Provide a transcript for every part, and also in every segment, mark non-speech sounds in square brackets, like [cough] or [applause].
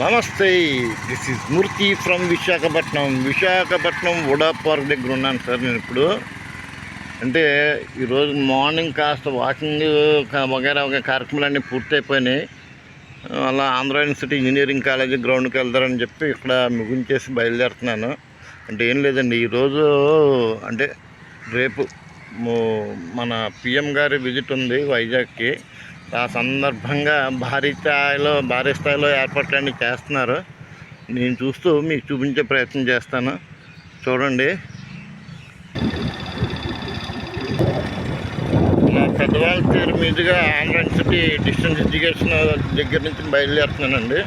నమస్తే this is Murthy from Visakhapatnam Visakhapatnam VUDA park దగ్గర ఉన్నాను సార్ నేను ఇప్పుడు. అంటే ఈరోజు మార్నింగ్ కాస్త వాకింగ్ వగైరా వగైరా కార్యక్రమాలన్నీ పూర్తయిపోయినాయి. అలా ఆంధ్ర యూనివర్సిటీ ఇంజనీరింగ్ కాలేజీ గ్రౌండ్కి వెళ్తారని చెప్పి ఇక్కడ ముగించేసి బయలుదేరుతున్నాను. అంటే ఏం లేదండి ఈరోజు అంటే రేపు మన పిఎం గారి విజిట్ ఉంది వైజాగ్కి. ఆ సందర్భంగా భారీ స్థాయిలో భారీ స్థాయిలో ఏర్పాట్లన్నీ చేస్తున్నారు. నేను చూస్తూ మీకు చూపించే ప్రయత్నం చేస్తాను. చూడండి. మా పెద్దవాళ్ళ పేరు మీదుగా ఆంధ్ర సిటీ డిస్టెన్స్ ఎడ్యుకేషన్ దగ్గర నుంచి బయలుదేరుతున్నానండి.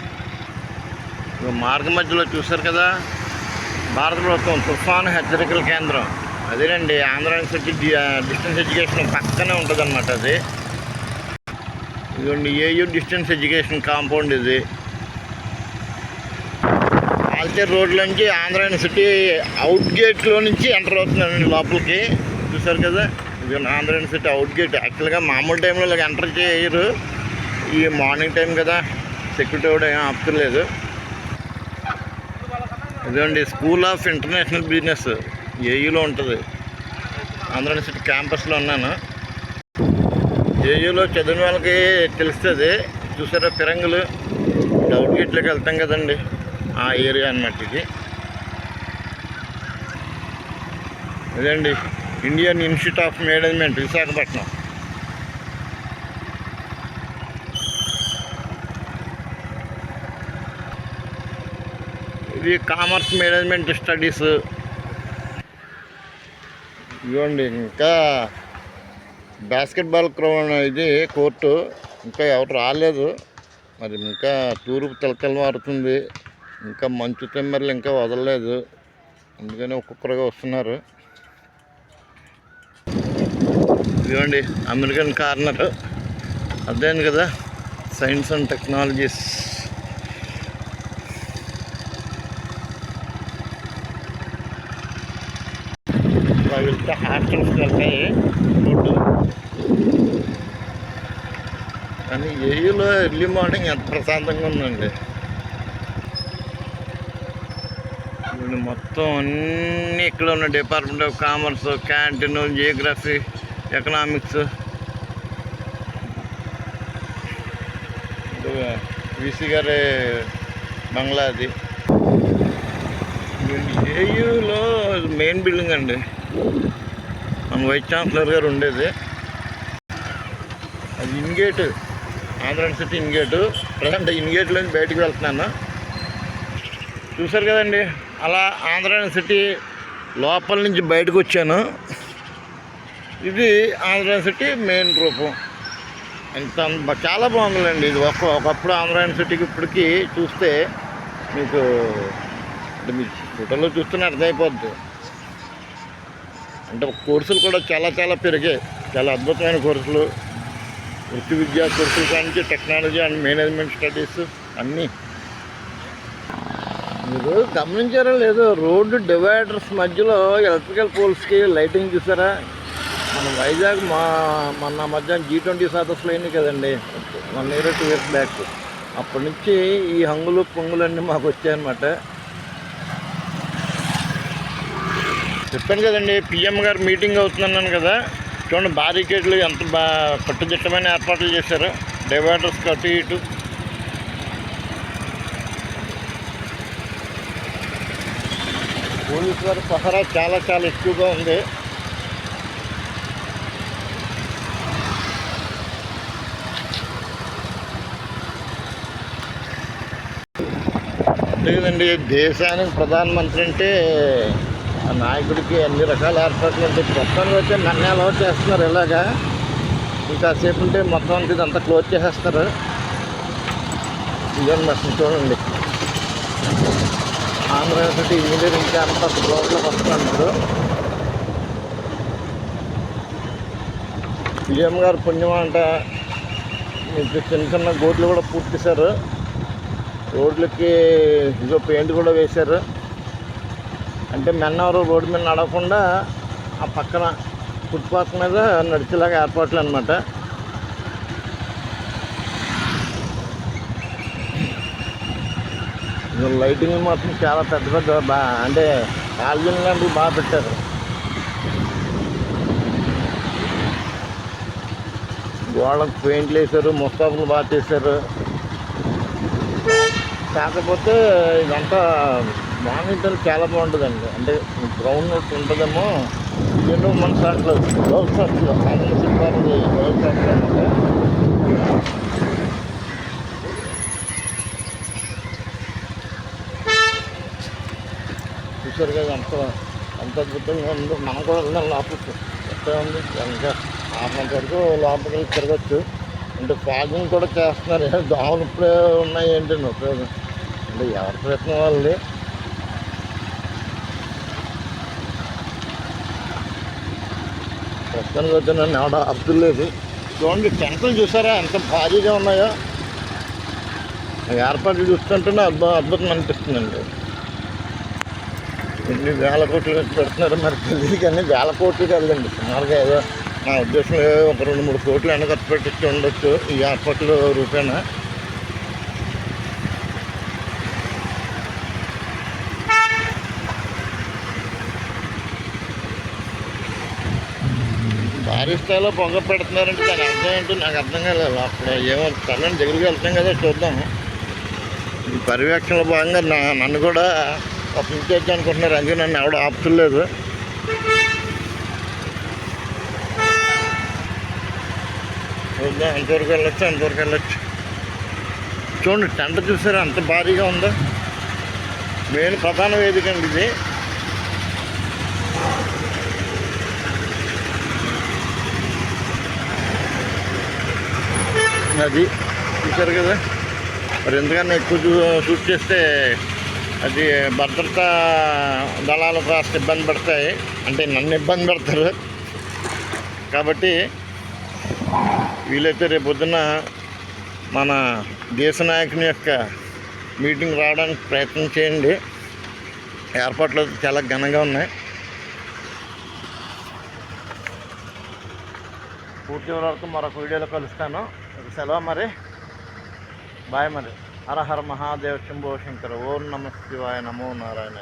మార్గ మధ్యలో చూశారు కదా? భారత ప్రభుత్వం తుఫాను హెచ్చరికల కేంద్రం. అదేనండి ఆంధ్ర యూనివర్సిటీ డిస్టెన్స్ ఎడ్యుకేషన్ పక్కనే ఉంటుంది అది. ఇదిగోండి ఏయూ డిస్టెన్స్ ఎడ్యుకేషన్ కాంపౌండ్ ఇది. ఆల్చేర్ రోడ్ నుంచి ఆంధ్ర యూనివర్సిటీ అవుట్ గేట్లో నుంచి ఎంటర్ అవుతున్నానండి లోపలికి. చూసారు కదా? ఇది ఆంధ్ర యూనివర్సిటీ అవుట్ గేట్ యాక్చువల్గా మామూలు టైంలో ఇలా ఎంటర్ చేయరు. ఈ మార్నింగ్ టైం కదా. సెక్యూరిటీ కూడా ఏం ఆపుతలేదు ఇదండి స్కూల్ ఆఫ్ ఇంటర్నేషనల్ బిజినెస్ ఏయూలో ఉంటుంది. ఆంధ్ర యూనివర్సిటీ క్యాంపస్లో ఉన్నాను. ఏయూలో చదివిన వాళ్ళకి తెలుస్తుంది. చూసారా ఫిరంగులు డౌట్ గేట్లోకి వెళ్తాం కదండి. ఆ ఏరియా అన్నమాట ఇది. ఇదండి? Indian institute of management Visakhapatnam. ఇది కామర్స్ మేనేజ్మెంట్ స్టడీస్. ఇవ్వండి ఇంకా బాస్కెట్బాల్ గ్రౌండ్ ఇది కోర్టు. ఇంకా ఎవరు రాలేదు. మరి ఇంకా తూర్పు తిలకలు మారుతుంది. ఇంకా మంచు తెమ్మర్లు ఇంకా వదలలేదు. అందుకని ఒక్కొక్కరుగా వస్తున్నారు. ఇదిగోండి అమెరికన్ కార్నర్. అదేను కదా? Science and technologies. వెళ్తే హాస్టల్స్కి వెళ్తాయి రోడ్డు కానీ ఏయులో ఎర్లీ మార్నింగ్ ఎంత ప్రశాంతంగా ఉందండి. ఇప్పుడు మొత్తం అన్నీ ఇక్కడ ఉన్న department of commerce canteen geography economics VC గారి బంగ్లా అది. ఏయూలో మెయిన్ బిల్డింగ్ అండి. మన వైస్ ఛాన్సలర్ గారు ఉండేది. అది in gate Andhra city in gate present ఇన్గేట్లోంచి బయటకు వెళ్తున్నాను. చూసారు కదండి అలా ఆంధ్ర సిటీ లోపల నుంచి బయటకు వచ్చాను. ఇది ఆంధ్ర సిటీ మెయిన్ రూపం. ఎంత చాలా బాగుందండి ఇది. ఒక ఒకప్పుడు ఆంధ్ర యూనివర్సిటీకి ఇప్పటికీ చూస్తే మీకు అంటే మీకు ఫోటోలో చూస్తేనే అర్థమైపోద్ది. అంటే కోర్సులు కూడా చాలా చాలా పెరిగాయి. చాలా అద్భుతమైన కోర్సులు. వృత్తి విద్యా కోర్సులు కానీ టెక్నాలజీ అండ్ మేనేజ్మెంట్ స్టడీస్ అన్నీ. మీరు గమనించారా లేదో రోడ్డు డివైడర్స్ మధ్యలో ఎలక్ట్రికల్ పోల్స్కి లైటింగ్ చూసారా? మన వైజాగ్ మా మొన్న మధ్యాహ్నం జీ ట్వంటీ సదస్సులు అయింది కదండి. One year two years back. అప్పటి నుంచి ఈ హంగులు పొంగులన్నీ మాకు వచ్చాయన్నమాట. చెప్పాను కదండి పిఎం గారు మీటింగ్ అవుతుందన్నాను కదా. చూడండి బారికేడ్లు ఎంత బా కట్టుదిట్టమైన ఏర్పాట్లు చేశారు. డివైడర్స్ అటు ఇటు. పోలీస్ వారి పహరా చాలా చాలా ఎక్కువగా ఉంది. లేదండి దేశానికి ప్రధానమంత్రి అంటే ఆ నాయకుడికి అన్ని రకాల ఏర్పాట్లు ఉంటాయి మొత్తానికి వచ్చి నన్ను చేస్తున్నారు ఇలాగా. ఇంకా సేపు ఉంటే మొత్తం అంతా ఇదంతా క్లోజ్ చేసేస్తారు. ఇదని మరి చూడండి. ఆంధ్ర యూనివర్సిటీ ఇంజనీరింగ్ క్యాంపస్ రోడ్లోకి వస్తున్నారు పిఎం గారు పుణ్యం అంట. మీకు చిన్న చిన్న గోట్లు కూడా పూర్తిసారు రోడ్లకి ఇదో పెయింట్ కూడా వేశారు. అంటే మెన్నవరం రోడ్డు మీద నడవకుండా ఆ పక్కన ఫుట్పాత్ మీద నడిచేలాగా ఏర్పాట్లు అనమాట లైటింగ్ మాత్రం చాలా పెద్ద పెద్ద బా అంటే ఆల్జన్ లాంటివి బాగా పెట్టారు. గోడకు పెయింట్లు వేశారు ముస్తాబులు బాగా చేశారు. కాకపోతే ఇదంతా మానిటర్ చాలా బాగుంటుందండి. అంటే గ్రౌండ్ ఉంటుందేమో ఎన్నో మన సాట్లో గౌల్ సాట్లో అన్ని శిల్పాలు గౌల్ సాట్లో అనమాట చూసారు కదా అంత అంత అద్భుతంగా ఉంది. మనం కూడా వెళ్దాం లోపలికి. ఎక్కడ ఉంది? ఇంకా హాఫ్ అంత వరకు లోపలికి వెళ్ళి తిరగచ్చు. అంటే ఫాగింగ్ కూడా చేస్తున్నారు. [laughs] దోమలు ఇప్పుడే ఉన్నాయి ఏంటండి ఉపయోగం? అంటే ఎవరి ప్రయత్నం వాళ్ళది ప్రస్తుతానికి వచ్చి నన్ను ఎవడ అర్థం లేదు చూడండి టెంట్లు చూసారా? ఎంత భారీగా ఉన్నాయో. ఆ ఏర్పాట్లు చూస్తుంటేనే అద్భుతం అద్భుతం అనిపిస్తుందండి. ఎన్ని వేల కోట్లు పెడుతున్నారు మరి తెలియదు కానీ వేల కోట్లు కదండి సుమారుగా ఏదో నా ఉద్దేశం ఏదో ఒక రెండు మూడు కోట్లు అయినా ఖర్చు పెట్టించి ఉండొచ్చు ఈ ఏర్పాట్లు రూపేణా. భారీ స్థాయిలో పొగ పెడుతున్నారంటే దాని అర్థం ఏంటో నాకు అర్థం కాలేదు. అప్పుడు ఏమో తల్లని దగ్గరికి వెళ్తాం కదా చూద్దాం ఈ పర్యవేక్షణలో భాగంగా నా నన్ను కూడా పంపించవచ్చు అనుకుంటున్నారు. అందుకే నన్ను ఎవడ ఆపుతులేదు. చూద్దాం ఎంతవరకు వెళ్ళొచ్చు అంతవరకు వెళ్ళొచ్చు. చూడండి టెంట చూసారా అంత భారీగా ఉందో. మెయిన్ ప్రధాన వేదిక అండి ఇది. అది చూశారు కదా? మరి ఎందుకన్నా ఎక్కువ చూ- చూసి చేస్తే అది భద్రతా దళాలు కాస్త ఇబ్బంది పడతాయి. అంటే నన్ను ఇబ్బంది పెడతారు. కాబట్టి వీలైతే రేపు పొద్దున మన దేశ నాయకుని యొక్క మీటింగ్ రావడానికి ప్రయత్నం చేయండి. ఏర్పాట్లు చాలా ఘనంగా ఉన్నాయి. పూర్తి వరకు మరొక వీడియోలో కలుస్తాను. సెలవు మరి బాయ్ మరి హరహర మహాదేవ శంభో శంకర ఓం నమ శివాయ నమో నారాయణ